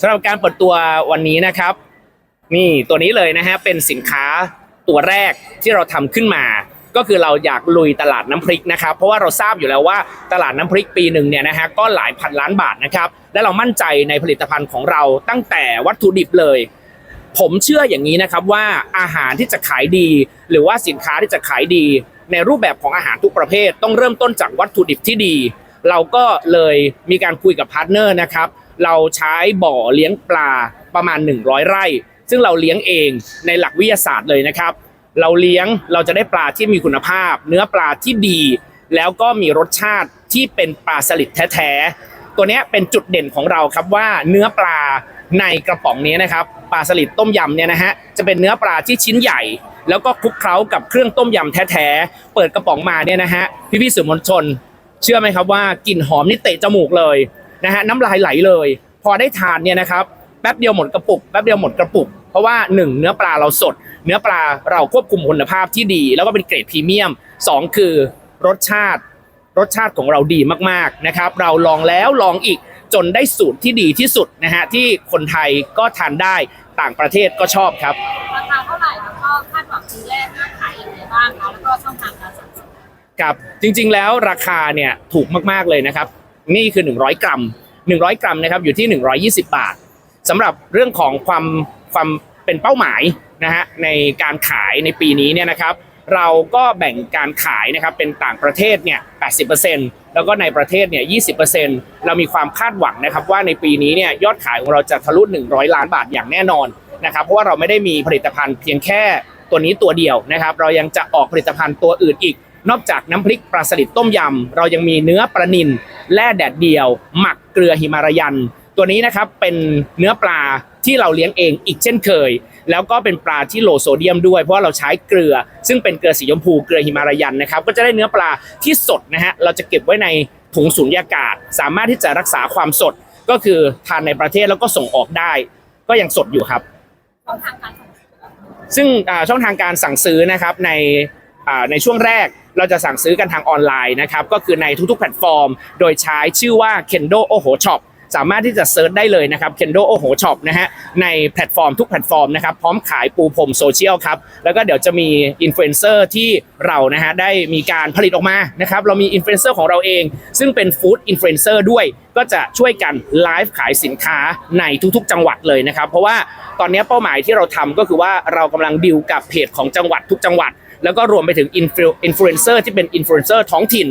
สำหรับการเปิดตัววันนี้นะครับ นี่ตัวนี้เลยนะฮะเป็นสินค้าตัวแรกที่เราทำขึ้นมา ก็คือเราอยากลุยตลาดน้ำพริกนะครับ เพราะว่าเราทราบอยู่แล้วว่าตลาดน้ำพริกปีหนึ่งเนี่ยนะฮะก็หลายพันล้านบาทนะครับ และเรามั่นใจในผลิตภัณฑ์ของเราตั้งแต่วัตถุดิบเลย ผมเชื่ออย่างนี้นะครับว่าอาหารที่จะขายดี หรือว่าสินค้าที่จะขายดี ในรูปแบบของอาหารทุกประเภท ต้องเริ่มต้นจากวัตถุดิบที่ดี เราก็เลยมีการคุยกับพาร์ทเนอร์นะครับ เราใช้บ่อเลี้ยงปลาประมาณ 100 ไร่ ซึ่งเราเลี้ยงเองในหลักวิทยาศาสตร์เลยนะครับ เราเลี้ยงเราจะได้ปลาที่มีคุณภาพ เนื้อปลาที่ดี แล้วก็มีรสชาติที่เป็นปลาสลิดแท้ๆตัวนี้เป็นจุดเด่นของเราครับว่าเนื้อปลาในกระป๋องนี้นะครับปลาสลิดต้มยำเนี่ยนะฮะจะเป็นเนื้อปลาที่ชิ้นใหญ่ แล้วก็คลุกเคล้ากับเครื่องต้มยำแท้ๆเปิดกระป๋องมาเนี่ยนะฮะพี่ๆสื่อมวลชน เชื่อไหมครับว่ากลิ่นหอมนี่เตะจมูกเลยนะฮะน้ำลายไหลเลย พอได้ทานเนี่ยนะครับแป๊บเดียวหมดกระปุกแป๊บเดียวหมดกระปุก เพราะว่าหนึ่งเนื้อปลาเราสด เนื้อปลาเราควบคุมคุณภาพที่ดี แล้วก็เป็นเกรดพรีเมียมสองคือรสชาติ รสชาติของเราดีมากๆนะครับ เราลองแล้วลองอีกจนได้สูตรที่ดีที่สุดนะฮะที่คนไทยก็ทานได้ต่างประเทศก็ชอบครับราคาเท่าไหร่แล้วก็คาดหวังซื้อแรกขายยังไงบ้างคะแล้วก็ช่อง กับจริงๆแล้วราคาเนี่ยถูกมากๆเลยนะครับ นี่คือ 100 กรัม 100 กรัมนะครับอยู่ที่ 120 บาทสำหรับเรื่องของความความเป็นเป้าหมายนะฮะในการขายในปีนี้เนี่ยนะครับ เราก็แบ่งการขายนะครับเป็นต่างประเทศเนี่ย80%แล้วก็ในประเทศเนี่ย20%เรามีความคาดหวังนะครับว่าในปีนี้เนี่ยยอดขายของเราจะทะลุ 100 ล้านบาทอย่างแน่นอนนะครับ เพราะว่าเราไม่ได้มีผลิตภัณฑ์เพียงแค่ตัวนี้ตัวเดียวนะครับ เรายังจะออกผลิตภัณฑ์ตัวอื่นอีก นอกจากน้ำพริกปลาสลิดต้มยำ เรายังมีเนื้อปลานิลแล่แดดเดียว หมักเกลือหิมารายัน ตัวนี้นะครับเป็นเนื้อปลาที่เราเลี้ยงเองอีกเช่นเคย แล้วก็เป็นปลาที่โลโซเดียมด้วย เพราะาเราใช้เกลือ ซึ่งเป็นเกลือสีชมพูเกลือหิมารายันนะครับก็จะได้เนื้อปลาที่สดนะฮะเราจะเก็บไว้ในถุงสุญญากาศ สามารถที่จะรักษาความสดก็คือทานในประเทศแล้วก็ส่งออกได้ ก็ยังสดอยู่ครับ ช่องทางการซึ่งอ่าช่องทางการสั่งซื้อนะครับใน ในช่วงแรกเราจะสั่งซื้อกันทางออนไลน์นะครับ ก็คือในทุกๆแพลตฟอร์ม โดยใช้ชื่อว่า Kendo Oho Shop สามารถที่จะเซิร์ชได้เลยนะครับ Kendo Oho Shop นะฮะในแพลตฟอร์มทุกแพลตฟอร์มนะครับพร้อมขายปูพรมโซเชียลครับ แล้วก็เดี๋ยวจะมีอินฟลูเอนเซอร์ที่เรานะฮะได้มีการผลิตออกมานะครับเรามีอินฟลูเอนเซอร์ของเราเอง ซึ่งเป็นฟู้ดอินฟลูเอนเซอร์ด้วย ก็จะช่วยกันไลฟ์ขายสินค้าในทุกๆ จังหวัดเลยนะครับ เพราะว่าตอนนี้เป้าหมายที่เราทำก็คือว่าเรากำลังดิวกับเพจของจังหวัดทุกจังหวัด แล้วก็รวมไปถึงอินฟลูเอนเซอร์ที่เป็นอินฟลูเอนเซอร์ท้องถิ่น